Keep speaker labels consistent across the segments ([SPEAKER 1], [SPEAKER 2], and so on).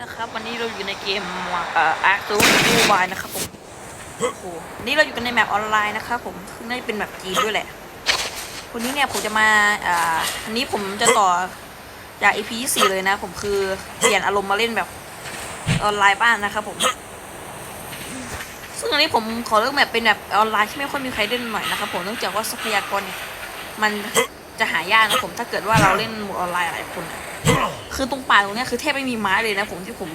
[SPEAKER 1] นะครับวันนี้เราอยู่ในเกมเอ่ออาร์ตูดูบายนะครับผมโอ้โหนี่เราอยู่กันในแมปออนไลน์นะครับผมคือน่าจะเป็นแมปจีนด้วยแหละวันนี้เนี่ยผมจะมาอ่าอันนี้ผมจะต่อจาก EP 4เลยนะ ผมคือเปลี่ยนอารมณ์มาเล่นแบบออนไลน์บ้างนะครับผม ซึ่งอันนี้ผมขอเลือกแมปเป็นแบบออนไลน์ที่ไม่ค่อยมีใครเล่นหน่อยนะครับผมเนื่องจากว่าทรัพยากรเนี่ยมันจะหายากนะผมถ้าเกิดว่าเราเล่นหมดออนไลน์หลายคนอะ คือตรงป่าตรงเนี้ยคือแทบไม่มีไม้เลยนะผมที่ผม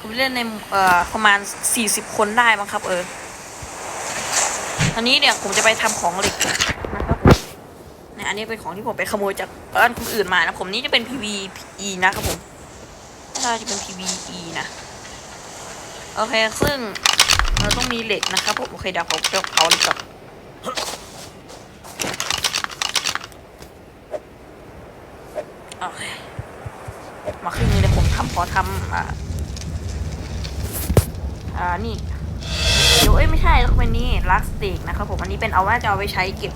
[SPEAKER 1] ผมเล่นในเอ่อประมาณสี่สิบคนได้มั้งครับ เอออันนี้เนี่ยผมจะไปทำของเหล็กนะครับผมเนี่ยอันนี้เป็นของที่ผมไปขโมยจากบ้านคนอื่นมานะผมนี่จะเป็น PVE นะครับผมน่าจะเป็น PVE นะโอเคซึ่งเราต้องมีเหล็กนะครับผมโอเคเดี๋ยวผมจะเอาเหล็กก่อนโอเค มาครึ่งนึงเดี๋ยวผมทำ ขอทำอ่าอ่านี่เดี๋ยวเอ้ยไม่ใช่ต้องเป็นนี่ลักสติกนะครับผมอันนี้เป็นเอาว่าจะเอาไว้ใช้เก็บ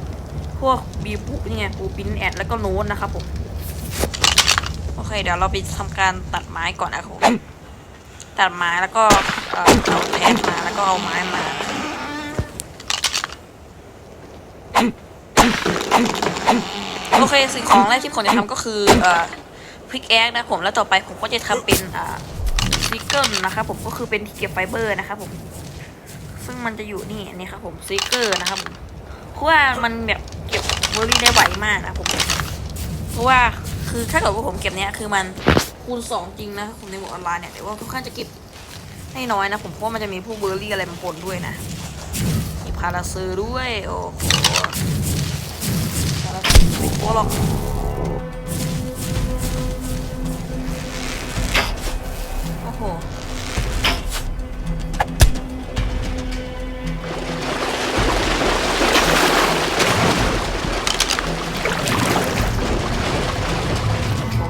[SPEAKER 1] พวกบีบุนี่ไงปูปินแอดแล้วก็โน้ตนะครับผมโอเคเดี๋ยวเราไปทำการตัดไม้ก่อนนะครับผมตัดไม้แล้วก็เอ่อเอาแพนมาแล้วก็เอาไม้มาโอเคสิ่งของแรกที่ผมจะทำก็คือเอ่อ พิกแอคนะผมแล้วต่อไปผมก็จะทำเป็นอ่าซิเกิลนะครับผมก็คือเป็นที่เก็บไฟเบอร์นะครับผมซึ่งมันจะอยู่นี่นนี้ครับผมซิเกอร์นะครับผมเพราะว่ามันแบบเก็บเบอร์รี่ได้ไวมากนะผม เพราะว่าคือถ้าเกิดว่าผมเก็บเนี้ยคือมันคูณสองจริงนะผมในหมวดออนไลน์เนี่ยแต่ว่าทุกขั้นจะเก็บให้น้อยนะผมเพราะว่ามันจะมีพวกเบอร์รี่อะไรมาปนด้วยนะมีพาราซื้อด้วยโอ้โหพาราซือไม่กลัวหรอก โห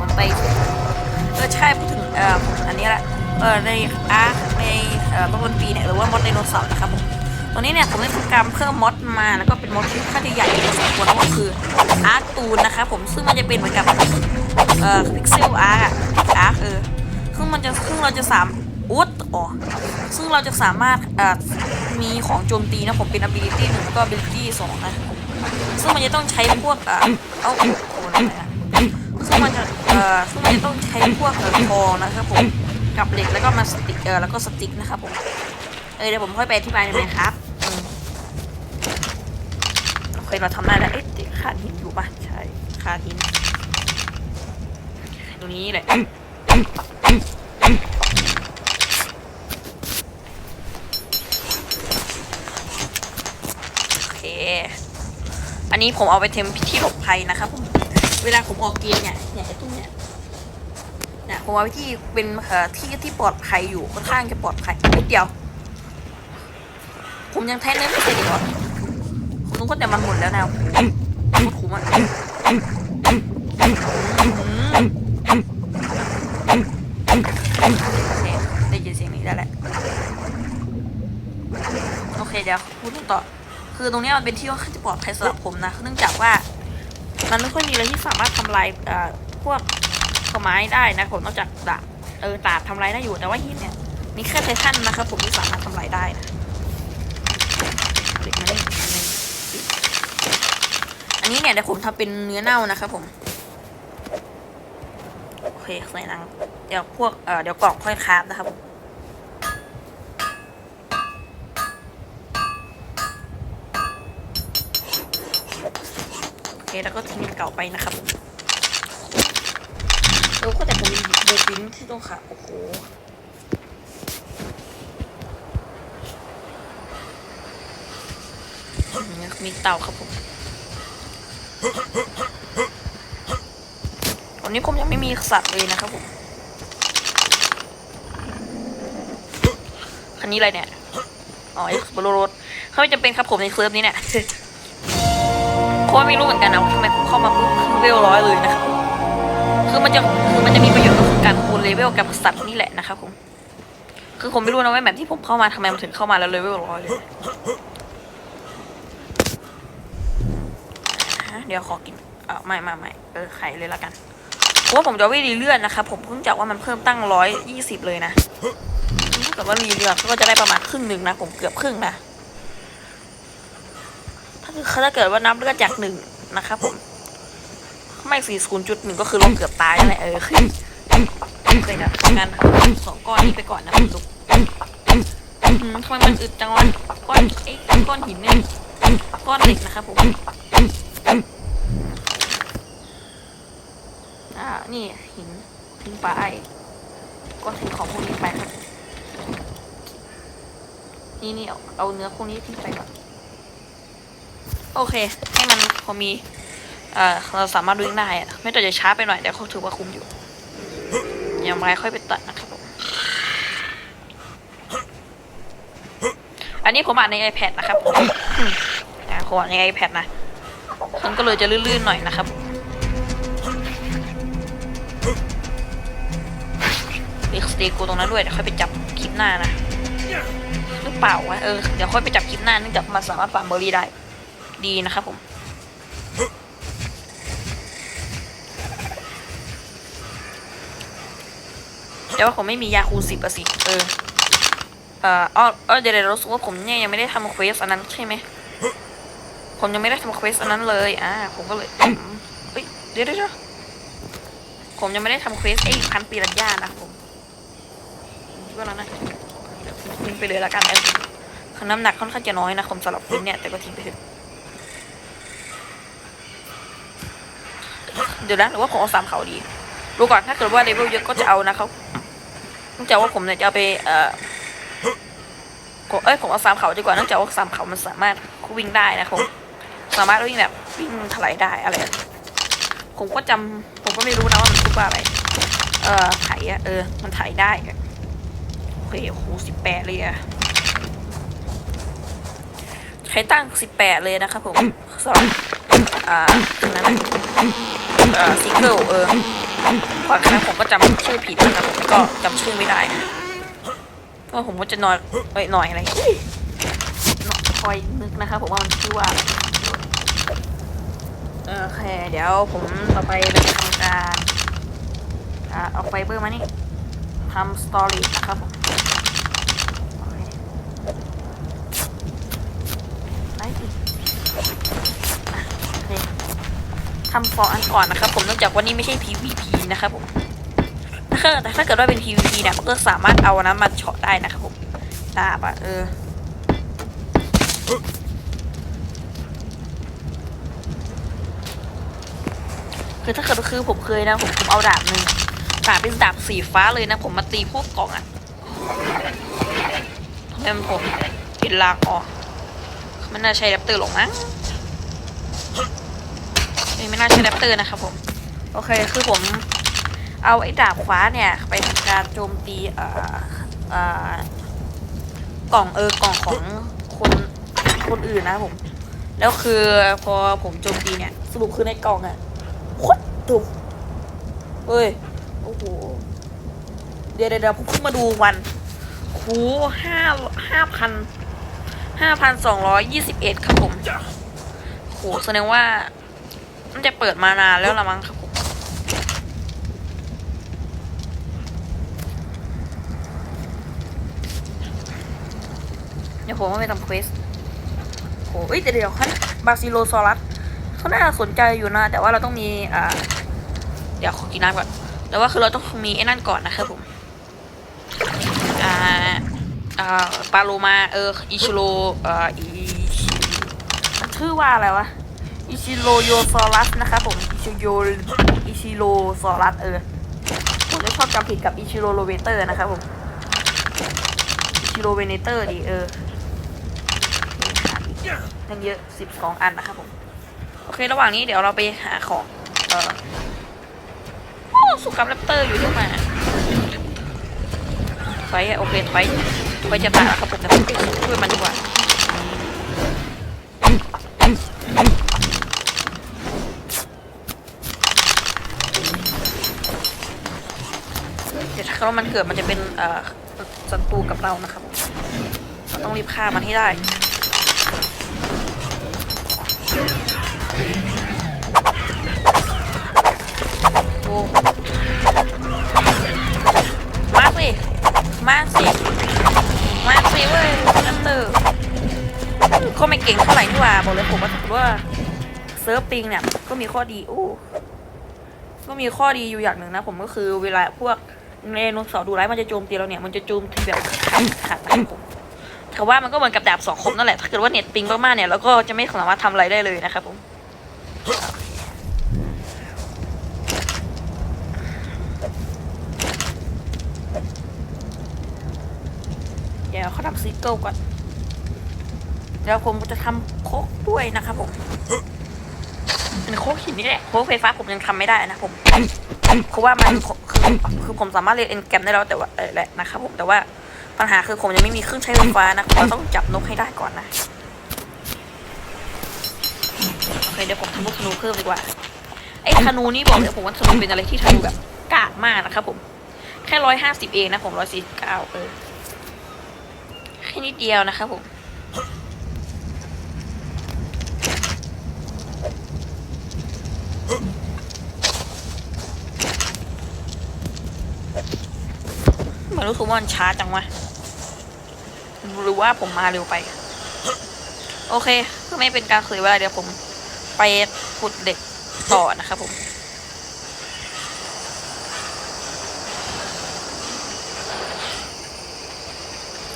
[SPEAKER 1] มันไปเออใช่พูดถึงเอ่ออันนี้แหละเออในอาร์ในเอ่อต้นปีเนี่ยหรือว่ามอดไดโนเสาร์นะครับผมตอนนี้เนี่ยผมได้ทำการเพิ่มมอดมาแล้วก็เป็นมอดที่ค่อนข้างจะใหญ่พอสมควรแล้วก็คืออาร์ตูนนะครับผมซึ่งมันจะเป็นเหมือนกับเอ่อพิกเซลอาร์อาร์คเออ มันจะซึ่งเราจะสามอุ๊ดอ๋อซึ่งเราจะสามารถมีของโจมตีนะผมเป็น ability หนึ่งแล้วก็ ability สองนะซึ่งมันจะต้องใช้พวกเอ่อเอาโอ้โหอะไรนะซึ่งมันจะเอ่อซึ่งมันจะต้องใช้พวกทองนะครับผมกับเหล็กแล้วก็มาสติกเอ่อแล้วก็สติ๊กนะครับผมเออเดี๋ยวผมค่อยไปอธิบายในอยครับโอเคเราทำได้แล้วเอ๊ะขาดหินอยู่ปะใช่ขาดหินตรงนี้แหละ โอเค อันนี้ผมเอาไปเทมที่หลบภัยนะครับผมเวลาผมออกเกมเนี่ยเนี่ยไอ้ตรงเนี้ยเนี่ยผมเอาไปที่เป็นเอ่อที่ที่ปลอดภัยอยู่ค่อนข้างจะปลอดภัยนิดเดียว ผมยังแท้เนื้อไม่เสร็จอีกเหรอผมนึกว่าแต่มันหมดแล้วนะโอ้โหโคตรคุ้มอะได้ยินเสียงนี้ได้แหละโอเคเดี๋ยวพูดต่อ คือตรงนี้มันเป็นที่ค่อนข้างจะปลอดภัยสำหรับผมนะ เนื่องจากว่า มันไม่ค่อยมีอะไรที่สามารถทำลายเอ่อพวกต้นไม้ได้นะผมนอกจากดาบเออดาบทำลายได้อยู่แต่ว่าหินเนี่ยมีแค่ไททันนะครับผมที่สามารถทำลายได้นะเด็กมาเล่นอันนี้เนี่ยเดี๋ยวผมทำเป็นเนื้อเน่านะครับผมโอเคใส่นังเดี๋ยวพวกเอ่อเดี๋ยวกล่องค่อยคราฟนะครับผม เคแล้วก็ทิ้งเก่าไปนะครับเออก็แต่ผมมีบูปินที่ต้องขาโอ้โหมีเต่าครับผม ตอนนี้ผมยังไม่มีสัตว์เลยนะครับผมคันนี้อะไรเนี่ย อ๋อเอ็กซ์โบโลรถเขาไม่จำเป็นครับผมในเซิร์ฟนี้เนี่ย ว่าไม่รู้เหมือนกันนะว่าทำไมผมเข้ามาปุ๊บคือเลเวลร้อยเลยนะครับคือมันจะคือมันจะมีประโยชน์ก็คือการคูณเลเวลกับสัตว์นี่แหละนะครับผมคือผมไม่รู้นะว่าแบบที่ผมเข้ามาทำไมมันถึงเข้ามาแล้วเลเวลร้อยเลยฮะเดี๋ยวขอกินเออไม่ไม่ไม่เออไข่เลยละกันเพราะว่าผมจะไม่รีเลื่อนนะครับผมเพิ่งจากว่ามันเพิ่มตั้งร้อยยี่สิบเลยนะถ้าเกิดว่ารีเลื่อนก็จะได้ประมาณครึ่งหนึ่งนะผมเกือบครึ่งนะ ถ้าคือถ้าเกิดว่านับเลือดจากหนึ่งนะครับผมไม่สี่ศูนย์จุดหนึ่งก็คือลงเกือบตายนั่นแหละเออคือเคยนะงานสองก้อนนี้ไปก่อนนะคุณลุกอืมทำไมมันอึดจังวะก้อนไอ้ก้อนหินเนี่ยก้อนเหล็กนะครับผมอ่านี่หินทิ้งไปก็ทิ้งของพวกนี้ไปครับ นี่นี่เอาเอาเนื้อพวกนี้ทิ้งไปก่อน โอเค ให้มันพอมีเอ่อเราสามารถดูได้อะไม่ต้องจะช้าไปหน่อยแต่เขาถือว่าคุ้มอยู่ยังไงค่อยไปตัดนะครับผมอันนี้ผมอ่านใน iPad นะครับผมอ่าผมอ่านใน iPad นะมันก็เลยจะลื่นๆหน่อยนะครับมีสเตกูตรงนั้นด้วยเดี๋ยวค่อยไปจับคลิปหน้านะหรือเปล่าวะเออเดี๋ยวค่อยไปจับคลิปหน้าเนื่องจากมันสามารถฟาร์มเบอร์รี่ได้ ดีนะครับผม แต่ว่าผมไม่มียาคูสิบอะสิ เออเอ่ออ๋อเออเดี๋ยวเรู้สึกว่าผมเนี่ยยังไม่ได้ทำเควสอันนั้นใช่ไหม ผมยังไม่ได้ทำเควสอันนั้นเลย อ่า ผมก็เลยอืมเฮ้ยเดี๋ยวเดี๋ยวเดี๋ยวผมยังไม่ได้ทำเควสไอ้พันปีรัญญานะผมคิดว่าแล้วนะทิ้งไปเลยละกันเออคือน้ำหนักค่อนข้างจะน้อยนะผมสำหรับคุณเนี่ย แต่ก็ทิ้งไปเถอะ เดี๋ยวนะหรือว่าผมเอาสามเขาดีดูก่อนถ้าเกิดว่าเลเวลเยอะก็จะเอานะครับเนื่องจากว่าผมเนี่ยจะเอาไปเอ่อเอ้ยผมเอาสามเขาดีกว่าเนื่องจากว่าสามเขามันสามารถวิ่งได้นะผมสามารถวิ่งแบบวิ่งถลายได้อะไรผมก็จำผมก็ไม่รู้นะว่ามันพูดว่าอะไร เอ่อไถอะเออ มันไถได้โอเคโอ้โหสิบแปดเลยอะใช้ตั้งสิบแปดเลยนะครับผมสำหรับอ่านั้น นะอ่าซิงเกิลเออบางครั้งผมก็จำชื่อผิดนะครับผมก็จำชื่อไม่ได้นะก็ผมก็จะนอยเอ้ยหน่อยอะไรคอยนึกนะครับผมว่ามันชื่อว่าโอเคเดี๋ยวผมต่อไปจะทำการเอาไฟเบอร์มานี่ทำสตอรี่นะครับผมโอเคไลฟ์อีกอะโอเค ทำฟอร์อันก่อนนะครับ ผมเนื่องจากวันนี้ไม่ใช่ PVP นะครับผมแต่ถ้าเกิดว่าเป็น PVP เนี่ยมันก็สามารถเอานนั้นมาเฉาะได้นะครับผมดาบอะเออคือถ้าเกิดคือผมเคยนะผมผมเอาดาบหนึ่งดาบเป็นดาบสีฟ้าเลยนะ ผมมาตีพวกกล่องอะทำไมมันผมติดลากออกมันน่าใช้แรปเตอร์หรอกมั้ง เอ้ยไม่น่าใช้แรปเตอร์นะครับผม โอเคคือผมเอาไอ้ดาบฟ้าเนี่ย ไปทำการโจมตีเอ่อเอ่อกล่องเออกล่องของคนคนอื่นนะครับผม แล้วคือพอผมโจมตีเนี่ย สรุปคือในกล่องอะโคตรตุกเฮ้ยโอ้โหเดี๋ยวเดี๋ยวเดี๋ยวผมเพิ่งมาดูวันโหห้าห้าพันห้าพันสองร้อยยี่สิบเอ็ดครับผมโหแสดงว่า มันจะเปิดมานานแล้วละมั้งครับผมเดี๋ยวผมว่าไปทำเควสโอ้ยแต่เดี๋ยวเขาบาซิโลซอรัสเขาน่าสนใจอยู่นะ แต่ว่าเราต้องมีอ่า เดี๋ยวขอกินน้ำก่อนแต่ว่าคือเราต้องมีไอ้นั่นก่อนนะครับผมอ่าอ่าปาโลมาเอออิชิโรอ่ออิชิมันชื่อว่าอะไรวะ อิชิโรโยซอรัสนะครับผมอิชิโยอิชิโรซอรัสเออผมจะชอบจำผิดกับอิชิโรโรเวเตอร์นะครับผมอิชิโรเวเนเตอร์ดิเออนั่นเยอะสิบสองอันนะครับผม โอเค ระหว่างนี้เดี๋ยวเราไปหาของ เออโอ้สุกับแรปเตอร์อยู่ด้วยมาไฟโอเคไฟไฟจะตายแล้วครับผมแต่ผมช่วยมันดีกว่า นะครบว่มันเกิดมันจะเป็นศัตรูกับเรานะครับเราต้องรีบฆ่ามันให้ได้มาสิ มาสิ มาสิเว้ยนันเตอร์ก็ไม่เก่งเท่าไหร่นี่ว่าบอกเลยผมว่าถือว่าเซิร์ฟปิงเนี่ยก็มีข้อดีอู้ก็มีข้อดีอยู่อย่างหนึ่งนะผมก็คือเวลาพวก เรนูเสาดูไลฟ์มันจะโจมตีเราเนี่ยมันจะโจมตีแบบขาดขาดนะครับผมแต่ว่ามันก็เหมือนกับดาบสองคมนั่นแหละถ้าเกิดว่าเน็ตปิงมากๆเนี่ยเราก็จะไม่สามารถทำอะไรได้เลยนะครับผมเดี๋ยวเขาทำซิเกิลก่อนเดี๋ยวผมจะทำโคกด้วยนะครับผมเป็นโคกหินนี่แหละโคกไฟฟ้าผมยังทำไม่ได้นะผมเพราะว่ามัน คือผมสามารถเรียนเอ็นแกรมได้แล้วแต่ว่าแหละนะครับผมแต่ว่าปัญหาคือผมยังไม่มีเครื่องใช้ไฟฟ้านะผมต้องจับนกให้ได้ก่อนนะโอเคเดี๋ยวผมทำลูกธนูเพิ่มดีกว่าไอ้ธนูนี่บอกเลยผมว่าธนูเป็นอะไรที่ธนูแบบกากมากนะครับผม แค่ร้อยห้าสิบเองนะผมร้อยสี่เก้าเออแค่นิดเดียวนะครับผม เหมือน รู้สึกว่ามันช้าจังวะหรือว่าผมมาเร็วไป โอเคเพื่อไม่เป็นการเสียเวลาเดี๋ยวผมไปขุดเด็กต่อนะครับผม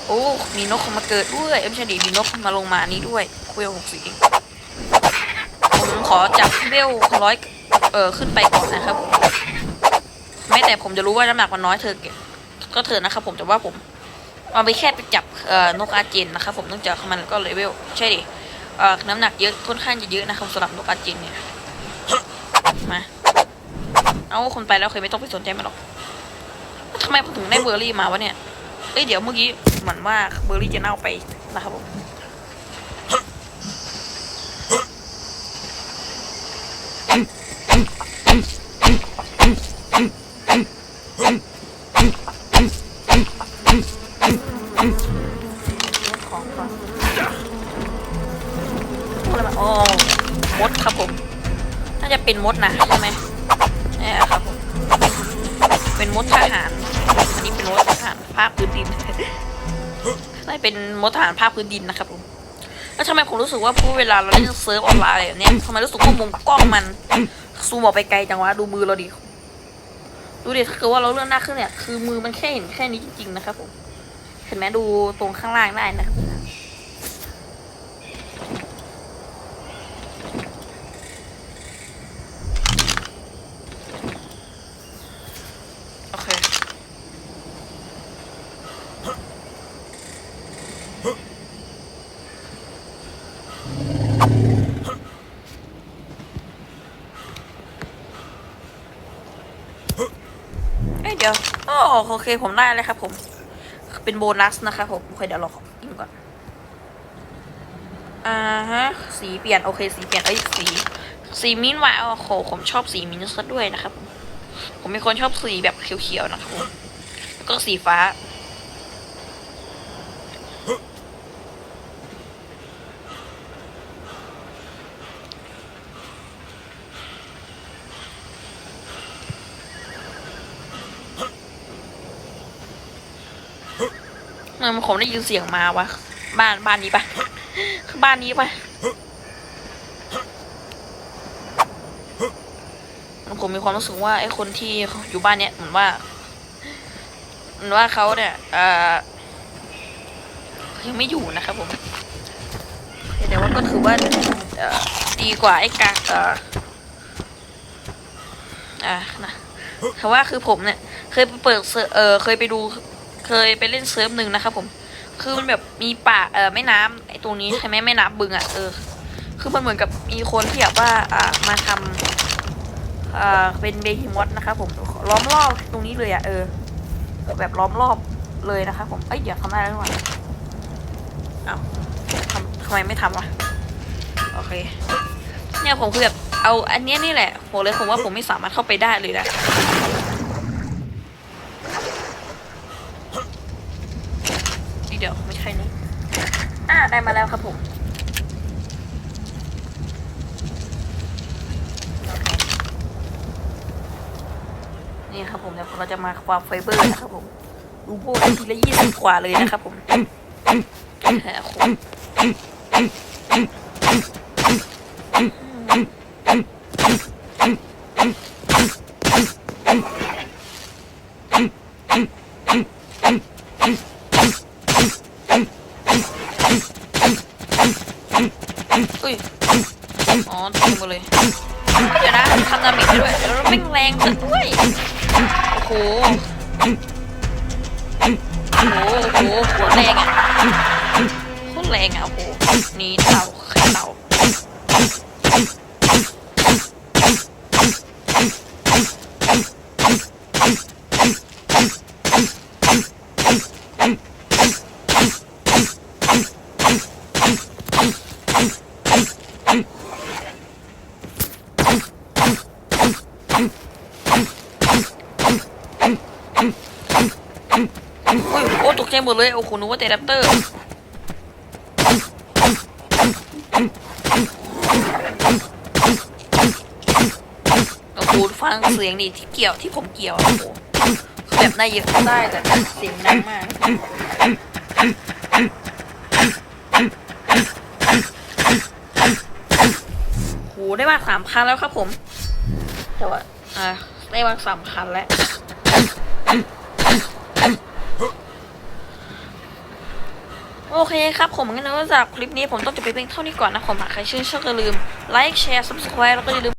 [SPEAKER 1] โอ้ มีนกข้ามาเกิดด้วย เอ็มชดีมีนกมาลงมานี้ด้วยเวลหกสิเองผมขอจับเวลร้อยเออขึ้นไปก่อนนะครับผมไม่แต่ผมจะรู้ว่าน้ำหนักมันน้อยเธอเก็บ ก็เถอะนะครับผมแต่ว่าผมเอาไปแค่ไปจับนกอาเจนนะครับผมต้องจับมันก็เลเวลใช่ดิเอ่อน้ำหนักเยอะค่อนข้างจะเยอะนะครับสำหรับนกอาเจนเนี่ยมาเอาคนไปแล้วเคยไม่ต้องไปสนใจมันหรอกทำไมผมถึงได้เบอร์รี่มาวะเนี่ยเอ้ยเดี๋ยวเมื่อกี้เหมือนว่าเบอร์รี่จะเน่าไปนะครับผม มดนะใช่ไหมเนี่ยครับผมเป็นมดทหาร อันนี้เป็นมดทหารภาคพื้นดินได้เป็นมดทหารภาคพื้นดินนะครับผมแล้วทำไมผมรู้สึกว่าพอเวลาเราเล่นเซิร์ฟออนไลน์แบบเนี้ยทำไมรู้สึกว่ามุมกล้องมันซูมออกไปไกลจังวะดูมือเราดิดูดิถ้าเกิดว่าเราเลื่อนหน้าขึ้นเนี่ยคือมือมันแค่เห็นแค่นี้จริงๆนะครับผมเห็นไหมดูตรงข้างล่างได้นะครับ โอเค เอ้ยเดี๋ยวอ๋อ โอเคผมได้เลยครับผม เป็นโบนัสนะครับผมโอเคเดี๋ยวเราขอกินก่อน อ่าฮะ สีเปลี่ยน โอเค สีเปลี่ยน เอ้ย สี สีมิ้นท์ว่ะโอ้โหผมชอบสีมิ้นท์ซะด้วยนะครับ ผมผมเป็นคนชอบสีแบบเขียวๆนะครับผมแล้วก็สีฟ้า มันผมได้ยินเสียงมาวะ บ้านบ้านนี้ปะคือบ้านนี้ปะผมมีความรู้สึกว่าไอ้คนที่อยู่บ้านเนี้ยเหมือนว่าเหมือนว่าเขาเนี่ยเอ่อยังไม่อยู่นะครับผมแต่ว่าก็ถือว่าอ่อดีกว่าไอ้กาเอ่ออ่านะแต่ว่าคือผมเนี่ย เคยไปเปิดเซิร์ฟเออเคยไปดู เคยไปเล่นเซิร์ฟหนึ่งนะครับผม คือมันแบบมีป่าเออแม่น้ำไอ้ตรงนี้ใช่ไหมแม่น้ำบึงอะเออ คือมันเหมือนกับมีคนที่แบบว่าอ่ามาทำอ่าเป็นเบฮิมอสนะครับผมล้อมรอบตรงนี้เลยอะเออ แบบล้อมรอบเลยนะครับผมเอ้ยเดี๋ยวทำได้แล้วนี่หว่าเอ้าทำทำไมไม่ทำวะโอเค เนี่ยผมคือแบบเอาอันเนี้ยนี่แหละผมเลยผมว่าผมไม่สามารถเข้าไปได้เลยนะ นี่เดี๋ยวไม่ใช่นี่ อ่า ได้มาแล้วครับผมนี่ครับผมเดี๋ยวเราจะมาความไฟเบอร์นะครับผมดูโบ้ทีละยี่สิบกว่าเลยนะครับผม โอ้ตกใจหมดเลยโอ้โหนึกว่าแต่แรปเตอร์โอ้โหฟังเสียงดิที่เกี่ยวที่ผมเกี่ยวอะโอ้โหแบบได้เยอะได้แต่เสียงดังมากโหได้มาสามคันแล้วครับผม แต่ว่าอ่าได้มาสามคันแล้ว โอเคครับผมงั้นสำหรับคลิปนี้ผมต้องจบไปเพียงเท่านี้ก่อนนะผมหากใครชื่นชอบก็อย่าลืมไลค์แชร์ซับสไครต์แล้วก็อย่าลืม